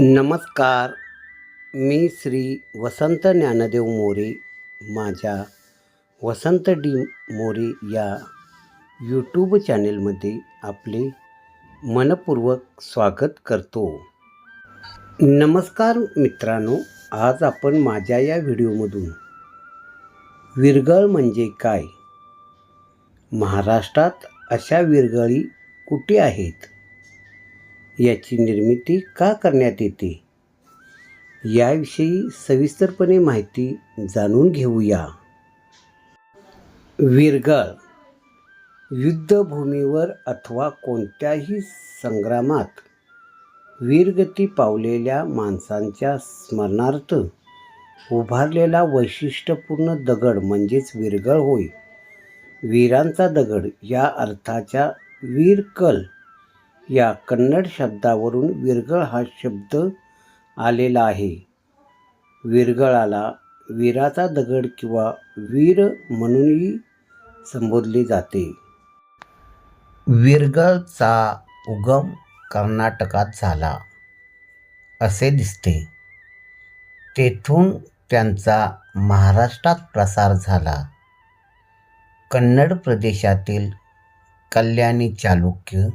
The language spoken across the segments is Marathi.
नमस्कार. मी श्री वसंत ज्ञानदेव मोरे माझ्या वसंत डी मोरे या यूट्यूब चॅनेलमध्ये आपले मनपूर्वक स्वागत करतो. नमस्कार मित्रांनो आज आपण माझ्या या व्हिडिओमधून विरगळ म्हणजे काय? महाराष्ट्रात अशा विरगळी कुठे आहेत? याची निर्मिती का करण्यात येते? याविषयी सविस्तरपणे माहिती जाणून घेऊया. विरगळ युद्धभूमीवर अथवा कोणत्याही संग्रामात वीरगती पावलेल्या माणसांच्या स्मरणार्थ उभारलेला वैशिष्ट्यपूर्ण दगड म्हणजेच विरगळ होय. वीरांचा दगड या अर्थाच्या वीरकल या कन्नड शब्दावरून विरगळ हा शब्द आलेला आहे. विरगळाला वीराचा दगड किंवा वीर म्हणूनही संबोधले जाते. विरगळचा उगम कर्नाटकात झाला असे दिसते. तेथून त्यांचा महाराष्ट्रात प्रसार झाला. कन्नड प्रदेशातील कल्याणी चालुक्य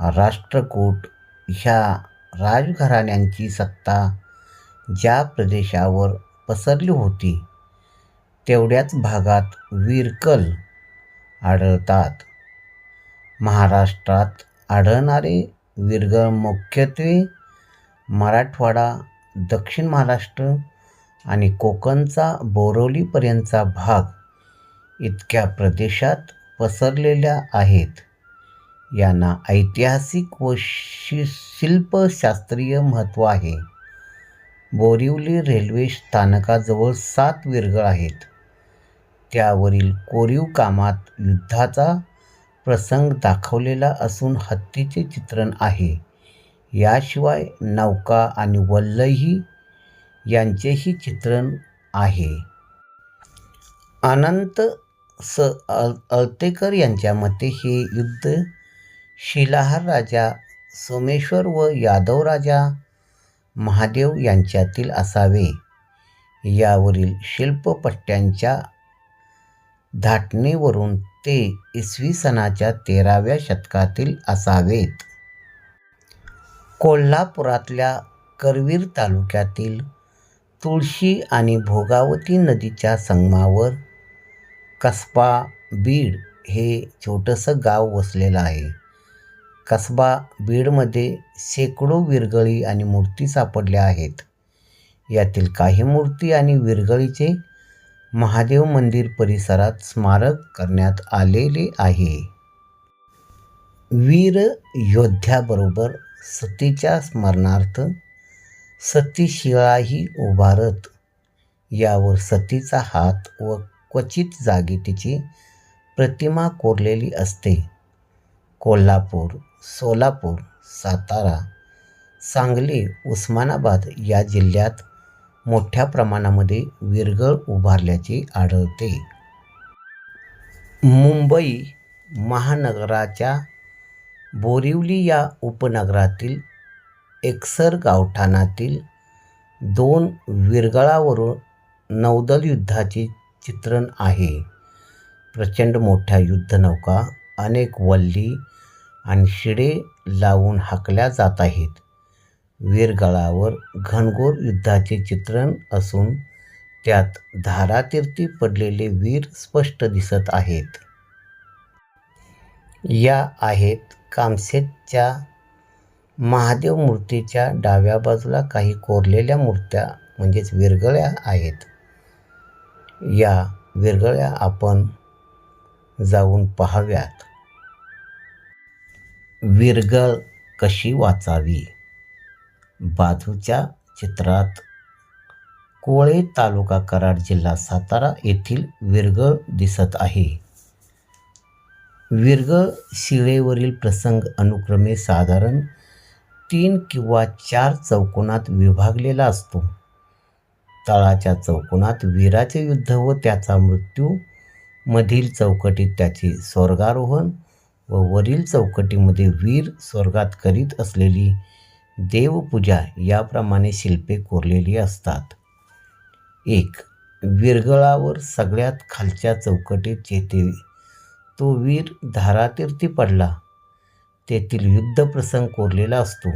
राष्ट्रकूट ह्या राजघराण्यांची सत्ता ज्या प्रदेशावर पसरली होती तेवढ्याच भागात विरकल आढळतात. महाराष्ट्रात आढळणारे वीरगळ मुख्यत्वे मराठवाडा दक्षिण महाराष्ट्र आणि कोकणचा बोरवलीपर्यंतचा भाग इतक्या प्रदेशात पसरलेल्या आहेत. यांना ऐतिहासिक व शि शिल्पशास्त्रीय महत्त्व आहे. बोरिवली रेल्वे स्थानकाजवळ सात विरगळ आहेत. त्यावरील कोरीव कामात युद्धाचा प्रसंग दाखवलेला असून हत्तीचे चित्रण आहे. याशिवाय नौका आणि वल्लही यांचेही चित्रण आहे. अनंत स अल अलतेकर यांच्या मते हे युद्ध शिलाहार राजा सोमेश्वर व यादव राजा महादेव यांच्यातील असावे. यावरील शिल्पपट्ट्यांच्या धाटणीवरून ते इसवी सनाच्या तेराव्या शतकातील असावेत. कोल्हापुरातल्या करवीर तालुक्यातील तुळशी आणि भोगावती नदीच्या संगमावर कसबा बीड हे छोटंसं गाव वसलेलं आहे. कसबा बीडमध्ये शेकडो विरगळी आणि मूर्ती सापडल्या आहेत. यातील काही मूर्ती आणि विरगळीचे महादेव मंदिर परिसरात स्मारक करण्यात आलेले आहे. वीर योद्ध्याबरोबर सतीच्या स्मरणार्थ सतीशिळाही उभारत यावर सतीचा हात व क्वचित जागी तिची प्रतिमा कोरलेली असते. कोल्हापूर सोलापूर सातारा सांगली उस्मानाबाद या जिल्ह्यात मोठ्या प्रमाणामध्ये विरगळ उभारल्याचे आढळते. मुंबई महानगराच्या बोरिवली या उपनगरातील एकसर गावठाणातील दोन विरगळावरून नौदल युद्धाचे चित्रण आहे. प्रचंड मोठ्या युद्धनौका अनेक वल्ली आणि शिडे लावून हाकल्या जात आहेत. वीरगळावर घनघोर युद्धाचे चित्रण असून त्यात धारातीर्थी पडलेले वीर स्पष्ट दिसत आहेत. या आहेत कामसेतच्या महादेव मूर्तीच्या डाव्या बाजूला काही कोरलेल्या मूर्त्या म्हणजेच विरगळ्या आहेत. या विरगळ्या आपण जाऊन पाहाव्यात. विरगळ कशी वाचावी? बाजूच्या चित्रात कोळे तालुका कराड जिल्हा सातारा येथील विरगळ दिसत आहे. विरगळ शिळेवरील प्रसंग अनुक्रमे साधारण तीन किंवा चार चौकोनात विभागलेला असतो. तळाच्या चौकोनात वीराचे युद्ध व त्याचा मृत्यू मधील चौकटीत त्याचे स्वर्गारोहण व वरील चौकटीमध्ये वीर स्वर्गात करीत असलेली देवपूजा याप्रमाणे शिल्पे कोरलेली असतात. एक विरगळावर सगळ्यात खालच्या चौकटीत जेथे तो वीर धारातीर्थी पडला तेथील युद्धप्रसंग कोरलेला असतो.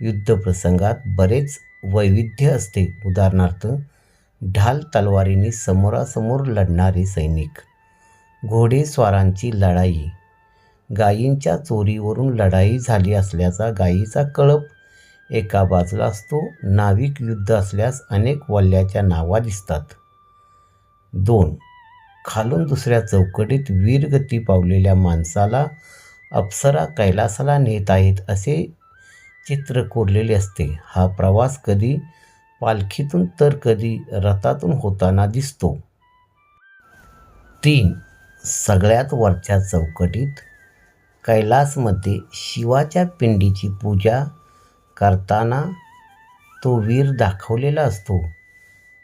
युद्धप्रसंगात बरेच वैविध्य असते. उदाहरणार्थ ढाल तलवारीने समोरासमोर लढणारे सैनिक घोडेस्वारांची लढाई गायींच्या चोरीवरून लढाई झाली असल्याचा गायीचा कळप एका बाजूला असतो नाविक युद्ध असल्यास अनेक वल्ल्याच्या नावा दिसतात. दोन खालून दुसऱ्या चौकटीत वीरगती पावलेल्या माणसाला अप्सरा कैलासाला नेत आहेत असे चित्र कोरलेले असते. हा प्रवास कधी पालखीतून तर कधी रथातून होताना दिसतो. तीन सगळ्यात वरच्या चौकटीत कैलासमध्ये शिवाच्या पिंडीची पूजा करताना तो वीर दाखवलेला असतो.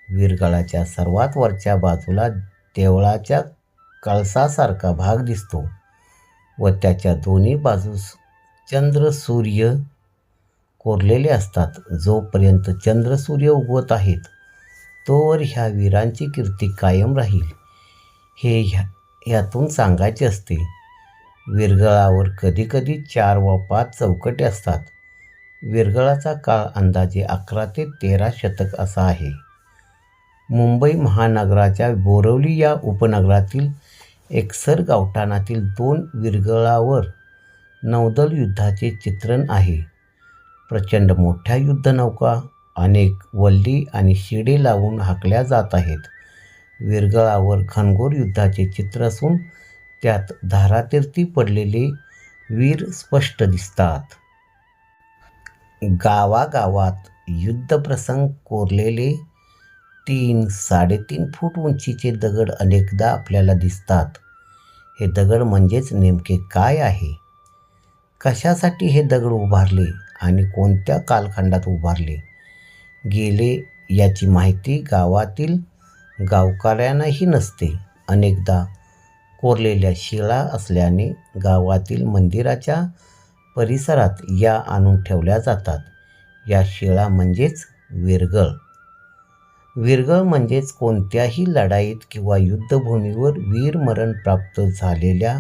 वीरगळाच्या सर्वात वरच्या बाजूला देवळाच्या कळसासारखा भाग दिसतो व त्याच्या दोन्ही बाजूस चंद्र सूर्य कोरलेले असतात. जोपर्यंत चंद्र सूर्य उगवत आहेत तोवर ह्या वीरांची कीर्ती कायम राहील. हे ह्या ह्यातून सांगायचे असते विरगळावर कधीकधी चार व पाच चौकटे असतात. विरगळाचा काळ अंदाजे अकरा ते तेरा शतक असा आहे. मुंबई महानगराच्या बोरवली या उपनगरातील एकसर गावठाणातील दोन विरगळावर नौदल युद्धाचे चित्रण आहे. प्रचंड मोठ्या युद्धनौका अनेक वल्ली आणि शिडे लावून हाकल्या जात आहेत. विरगळावर घनघोर युद्धाचे चित्र असून त्यात धारातीर्थी पडलेले वीर स्पष्ट दिसतात. गावागावात युद्धप्रसंग कोरलेले तीन साडेतीन फूट उंचीचे दगड अनेकदा आपल्याला दिसतात. हे दगड म्हणजेच नेमके काय आहे? कशासाठी हे दगड उभारले आणि कोणत्या कालखंडात उभारले? गेले याची माहिती गावातील गावकऱ्यांनाही नसते. अनेकदा कोरलेल्या शिळा असल्याने गावातील मंदिराच्या परिसरात या आणून ठेवल्या जातात. या शिळा म्हणजेच विरगळ विरगळ म्हणजेच कोणत्याही लढाईत किंवा युद्धभूमीवर वीरमरण प्राप्त झालेल्या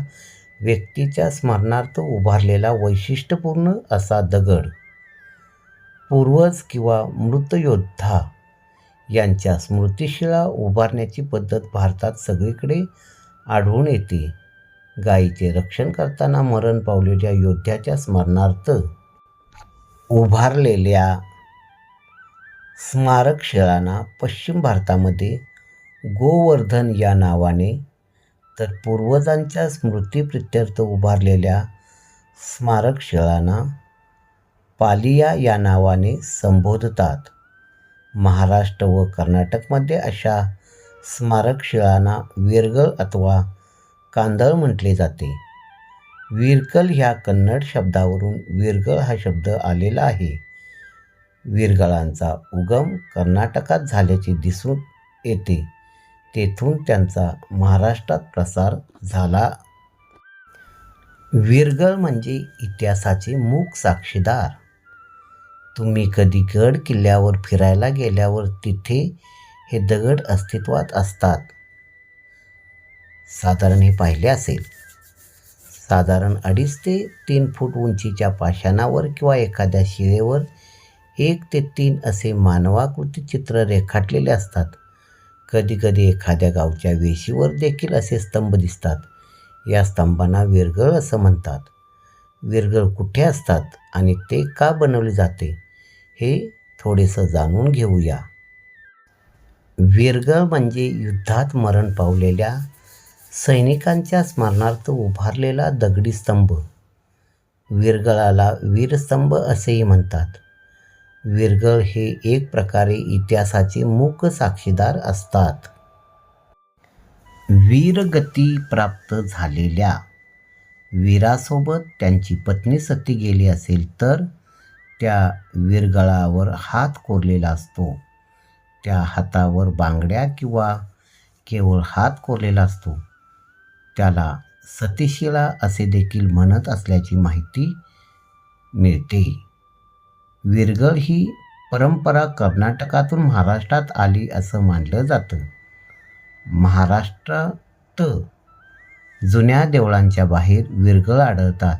व्यक्तीच्या स्मरणार्थ उभारलेला वैशिष्ट्यपूर्ण असा दगड. पूर्वज किंवा मृतयोद्धा यांच्या स्मृतिशिळा उभारण्याची पद्धत भारतात सगळीकडे आढळून येते. गायीचे रक्षण करताना मरण पावलेल्या योद्ध्याच्या स्मरणार्थ उभारलेल्या स्मारकशिळांना पश्चिम भारतामध्ये गोवर्धन या नावाने तर पूर्वजांच्या स्मृतीप्रित्यर्थ उभारलेल्या स्मारकशिळांना पालिया या नावाने संबोधतात. महाराष्ट्र व कर्नाटकमध्ये अशा स्मारकशिळांना विरगळ अथवा कांदळ म्हटले जाते. विरकल ह्या कन्नड शब्दावरून विरगळ हा शब्द आलेला आहे. विरगळांचा उगम कर्नाटकात झाल्याचे दिसून येते. तेथून त्यांचा महाराष्ट्रात प्रसार झाला. विरगळ म्हणजे इतिहासाचे मूक साक्षीदार. तुम्ही कधी गड किल्ल्यावर फिरायला गेल्यावर तिथे हे दगड अस्तित्वात असतात. साधारण हे पाहिले असेल. साधारण अडीच ते तीन फूट उंचीच्या पाषाणावर किंवा एखाद्या शिळेवर एक ते तीन असे मानवाकृती चित्र रेखाटलेले असतात. कधीकधी एखाद्या गावच्या वेशीवर देखील असे स्तंभ दिसतात. या स्तंभांना विरगळ असं म्हणतात. विरगळ कुठे असतात आणि ते का बनवले जाते हे थोडेसं जाणून घेऊया. वीरग म्हणजे युद्धात मरण पावलेल्या सैनिकांच्या स्मरणार्थ उभारलेला दगडी स्तंभ. विरगळाला वीरस्तंभ असेही म्हणतात. विरगळ हे एक प्रकारे इतिहासाचे मूक साक्षीदार असतात. वीरगती प्राप्त झालेल्या वीरासोबत त्यांची पत्नी सती गेली असेल तर त्या विरगळावर हात कोरलेला असतो. त्या हातावर बांगड्या किंवा केवळ हात कोरलेला असतो. त्याला सतीशिला असे देखील म्हणत असल्याची माहिती मिळते. विरगळ ही परंपरा कर्नाटकातून महाराष्ट्रात आली असं मानलं जातं. महाराष्ट्रात जुन्या देवळांच्या बाहेर विरगळ आढळतात.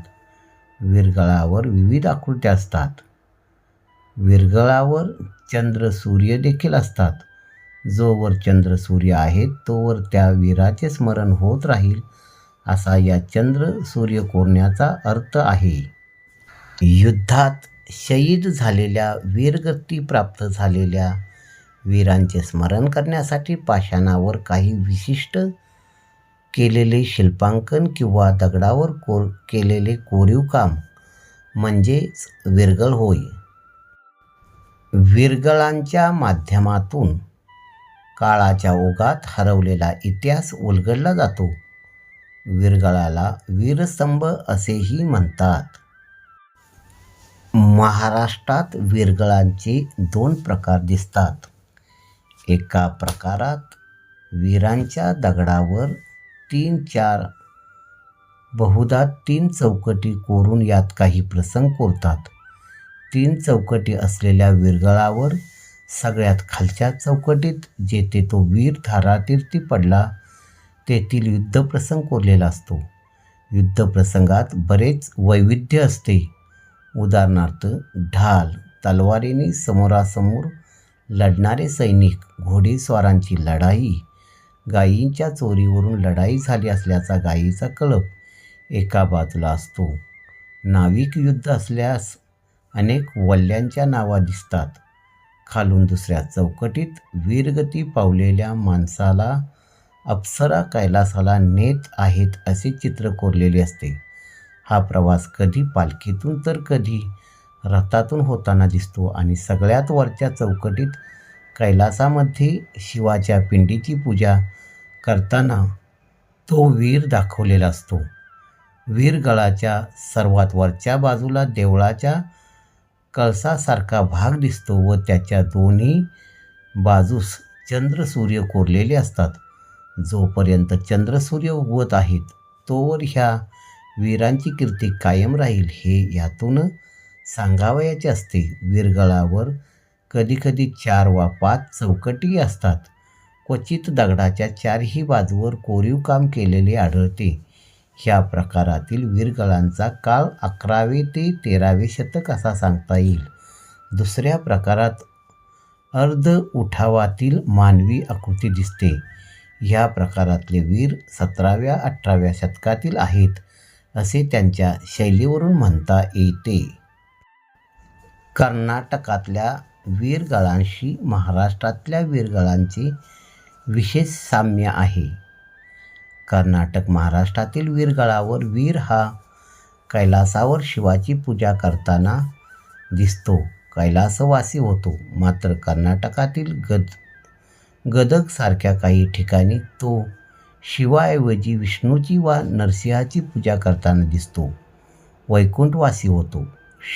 विरगळावर विविध आकृत्या असतात. विरगळावर चंद्र सूर्य देखील असतात. जोवर चंद्र सूर्य आहेत तोवर त्या वीराचे स्मरण होत राहील असा या चंद्र सूर्य कोरण्याचा अर्थ आहे. युद्धात शहीद झालेल्या वीरगती प्राप्त झालेल्या वीरांचे स्मरण करण्यासाठी पाषाणावर काही विशिष्ट केलेले शिल्पांकन किंवा दगडावर कोर केलेले कोरीव काम म्हणजेच विरगळ होय. विरगळांच्या माध्यमातून काळाच्या ओघात हरवलेला इतिहास उलगडला जातो. विरगळाला वीरस्तंभ असेही म्हणतात. महाराष्ट्रात विरगळांचे दोन प्रकार दिसतात. एका प्रकारात वीरांच्या दगडावर तीन चार बहुधा तीन चौकटी कोरून यात काही प्रसंग कोरतात. तीन चौकटी असलेल्या विरगळावर सगळ्यात खालच्या चौकटीत जेथे तो वीर धारातीर्थी पडला तेथील युद्धप्रसंग कोरलेला असतो. युद्धप्रसंगात बरेच वैविध्य असते. उदाहरणार्थ ढाल तलवारीने समोरासमोर लढणारे सैनिक घोडेस्वारांची लढाई गायींच्या चोरीवरून लढाई झाली असल्याचा गायीचा कळप एका बाजूला असतो. नाविक युद्ध असल्यास अनेक वल्ल्यांच्या नावा दिसतात. खालून दुसऱ्या चौकटीत वीरगती पावलेल्या माणसाला अप्सरा कैलासाला नेत आहेत असे चित्र कोरलेले असते. हा प्रवास कधी पालखीतून तर कधी रथातून होताना दिसतो आणि सगळ्यात वरच्या चौकटीत कैलासामध्ये शिवाच्या पिंडीची पूजा करताना तो वीर दाखवलेला असतो. वीरगळाच्या सर्वात वरच्या बाजूला देवळाच्या कळसासारखा भाग दिसतो व त्याच्या दोन्ही बाजूस चंद्र सूर्य कोरलेले असतात. जोपर्यंत चंद्र सूर्य उगवत आहेत तोवर ह्या वीरांची कीर्ती कायम राहील हे यातून सांगावयाचे असते. वीरगळावर कधीकधी चार वा पाच चौकटी असतात. क्वचित दगडाच्या चारही बाजूवर कोरीव काम केलेले आढळते. ह्या प्रकारातील वीरगळांचा काळ अकरावे ते तेरावे शतक असा सांगता येईल. दुसऱ्या प्रकारात अर्ध उठावातील मानवी आकृती दिसते. ह्या प्रकारातले वीर सतराव्या अठराव्या शतकातील आहेत असे त्यांच्या शैलीवरून म्हणता येते. कर्नाटकातल्या वीरगळांशी महाराष्ट्रातल्या वीरगळांचे विशेष साम्य आहे. कर्नाटक महाराष्ट्रातील वीरगळावर वीर हा कैलासावर शिवाची पूजा करताना दिसतो. कैलासवासी होतो. मात्र कर्नाटकातील गद गदकसारख्या काही ठिकाणी तो शिवाऐवजी विष्णूची वा नरसिंहाची पूजा करताना दिसतो. वैकुंठवासी होतो.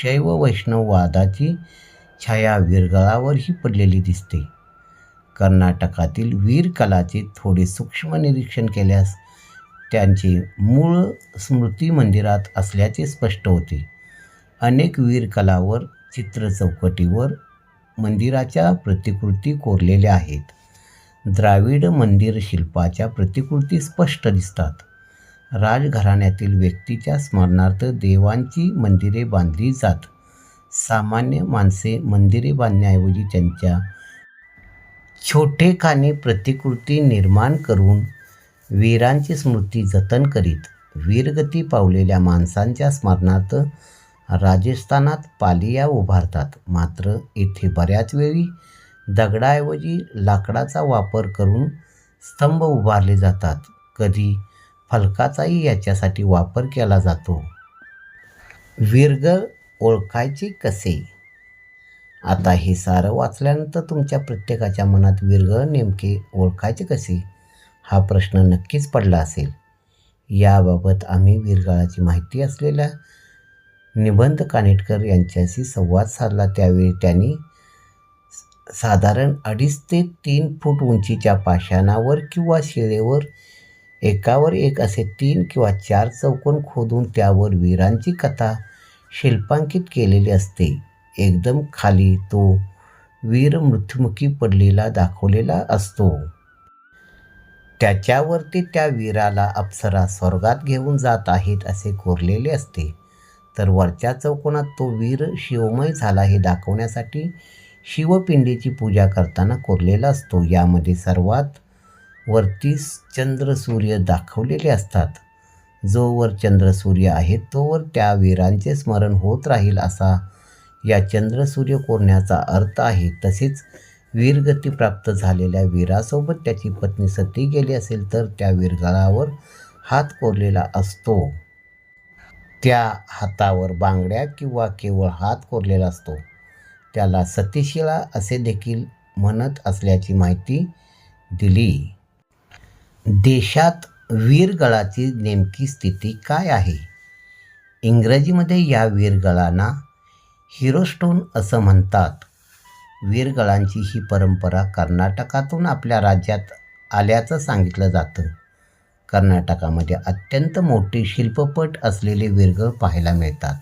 शैव वैष्णववादाची छाया विरगळावरही पडलेली दिसते. कर्नाटकातील वीर कलाचे थोडे सूक्ष्म निरीक्षण केल्यास त्यांचे मूळ स्मृती मंदिरात असल्याचे स्पष्ट होते. अनेक वीरकलावर चित्र चौकटीवर मंदिराच्या प्रतिकृती कोरलेल्या आहेत. द्राविड मंदिर शिल्पाच्या प्रतिकृती स्पष्ट दिसतात. राजघराण्यातील व्यक्तीच्या स्मरणार्थ देवांची मंदिरे बांधली जात. सामान्य माणसे मंदिरे बांधण्याऐवजी त्यांच्या छोटेखानी प्रतिकृती निर्माण करून वीरांची स्मृती जतन करीत वीरगती पावलेल्या माणसांच्या स्मरणार्थ राजस्थानात पालिया उभारतात. मात्र येथे बऱ्याच वेळी दगडाऐवजी लाकडाचा वापर करून स्तंभ उभारले जातात. कधी फलकाचाही याच्यासाठी वापर केला जातो. वीरग ओळखायचे कसे? आता हे सारं वाचल्यानंतर तुमच्या प्रत्येकाच्या मनात वीरग नेमके ओळखायचे कसे? हा प्रश्न नक्कीच पडला असेल. याबाबत आम्ही वीरगाळाची माहिती असलेल्या निबंध कानेटकर यांच्याशी संवाद साधला. त्यावेळी त्यांनी साधारण अडीच ते तीन फूट उंचीच्या पाषाणावर किंवा शिळेवर एकावर एक असे तीन किंवा चार चौकोन खोदून त्यावर वीरांची कथा शिल्पांकित केलेली असते. एकदम खाली तो वीर मृत्युमुखी पडलेला दाखवलेला असतो. त्याच्यावरती त्या वीराला अप्सरा स्वर्गात घेऊन जात आहेत असे कोरलेले असते. तर वरच्या चौकोनात तो वीर शिवमय झाला हे दाखवण्यासाठी शिवपिंडीची पूजा करताना कोरलेला असतो. यामध्ये सर्वात वरती चंद्र सूर्य दाखवलेले असतात. जोवर चंद्र सूर्य आहे तोवर त्या वीरांचे स्मरण होत राहील असा या चंद्र सूर्य कोरण्याचा अर्थ आहे. तसेच वीरगती प्राप्त झालेल्या वीरासोबत त्याची पत्नी सती गेली असेल तर त्या वीरगळावर हात कोरलेला असतो. त्या हातावर बांगड्या किंवा केवळ हात कोरलेला असतो. त्याला सतीशिळा असे देखील म्हणत असल्याची माहिती दिली. देशात वीरगळाची नेमकी स्थिती काय आहे? इंग्रजीमध्ये या वीरगळांना हिरोस्टोन असं म्हणतात. वीरगळांची ही परंपरा कर्नाटकातून आपल्या राज्यात आल्याचं सांगितलं जातं. कर्नाटकामध्ये अत्यंत मोठे शिल्पपट असलेले विरगळ पाहायला मिळतात.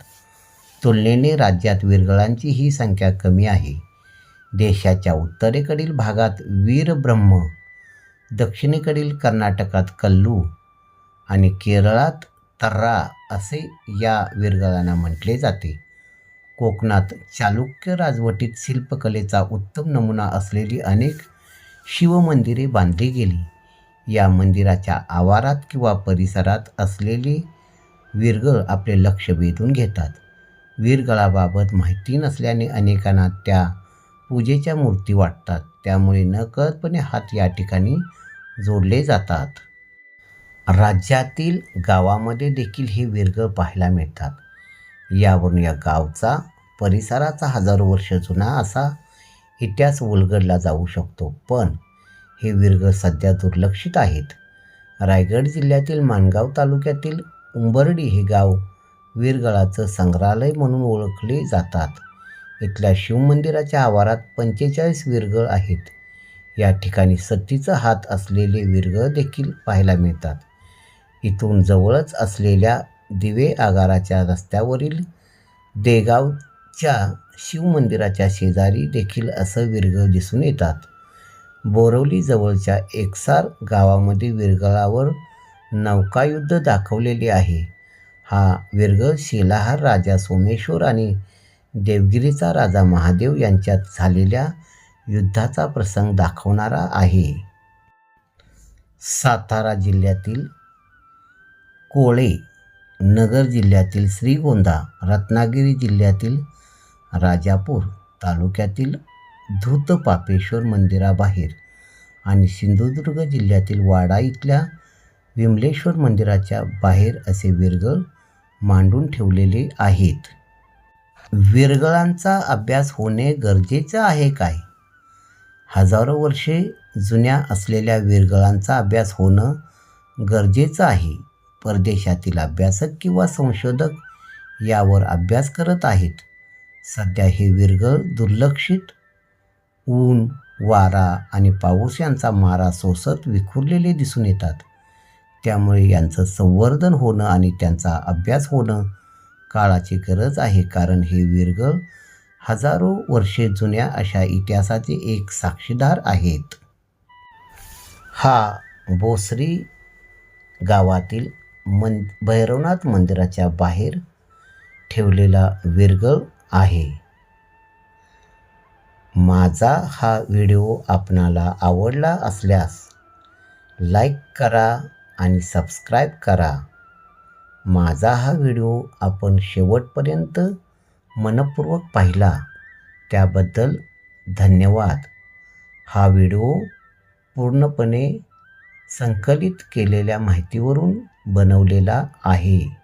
तुलनेने राज्यात विरगळांची ही संख्या कमी आहे. देशाच्या उत्तरेकडील भागात वीरब्रह्म दक्षिणेकडील कर्नाटकात कल्लू आणि केरळात तर्रा असे या विरगळांना म्हटले जाते. कोकणात चालुक्य राजवटीत शिल्पकलेचा उत्तम नमुना असलेली अनेक शिवमंदिरे बांधली गेली. या मंदिराच्या आवारात किंवा परिसरात असलेली वीरगळ आपले लक्ष वेधून घेतात. वीरगळाबाबत माहिती नसल्याने अनेकांना त्या पूजेच्या मूर्ती वाटतात. त्यामुळे नकळतपणे हात या ठिकाणी जोडले जातात. राज्यातील गावामध्ये देखील हे विरगळ पाहायला मिळतात. यावरून या गावचा परिसराचा हजारो वर्ष जुना असा इतिहास उलगडला जाऊ शकतो. पण हे विरगळ सध्या दुर्लक्षित आहेत. रायगड जिल्ह्यातील माणगाव तालुक्यातील उंबरडी हे गाव वीरगळाचं संग्रहालय म्हणून ओळखले जातात. इथल्या शिवमंदिराच्या आवारात पंचेचाळीस विरगळ आहेत. या ठिकाणी सत्तीचा हात असलेले विरगळ देखील पाहायला मिळतात. इथून जवळच असलेल्या दिवे आगाराच्या रस्त्यावरील देगावच्या शिवमंदिराच्या शेजारी देखील असं विरगळ दिसून येतात. बोरवलीजवळच्या एकसार गावामध्ये विरगळावर नौकायुद्ध दाखवलेले आहे. हा विरगळ शिलाहार राजा सोमेश्वर आणि देवगिरीचा राजा महादेव यांच्यात झालेल्या युद्धाचा प्रसंग दाखवणारा आहे. सातारा जिल्ह्यातील कोळे नगर जिल्ह्यातील श्रीगोंदा रत्नागिरी जिल्ह्यातील राजापूर तालुक्यातील धूतपापेश्वर मंदिराबाहेर आणि सिंधुदुर्ग जिल्ह्यातील वाडा इथल्या विमलेश्वर मंदिराच्या बाहेर असे विरगळ मांडून ठेवलेले आहेत. विरगळांचा अभ्यास होणे गरजेचं आहे काय? हजारो वर्षे जुन्या असलेल्या विरगळांचा अभ्यास होणं गरजेचं आहे. परदेशातील अभ्यासक किंवा संशोधक यावर अभ्यास करत आहेत. सध्या हे विरगळ दुर्लक्षित ऊन वारा आणि पाऊस यांचा मारा सोसत विखुरलेले दिसून येतात. त्यामुळे यांचं संवर्धन होणं आणि त्यांचा अभ्यास होणं काळाची गरज आहे. कारण हे विरगळ हजारो वर्षे जुन्या अशा इतिहासाचे एक साक्षीदार आहेत. हा बोसरी गावातील मन भैरवनाथ मंदिराच्या बाहेर ठेवलेला विरगळ आहे. माझा हा व्हिडिओ आपणाला आवडला असल्यास लाईक करा आणि सबस्क्राईब करा. माझा हा व्हिडिओ आपण शेवटपर्यंत मनपूर्वक पाहिला त्याबद्दल धन्यवाद. हा व्हिडिओ पूर्णपणे संकलित केलेल्या माहितीवरून बनवलेला आहे.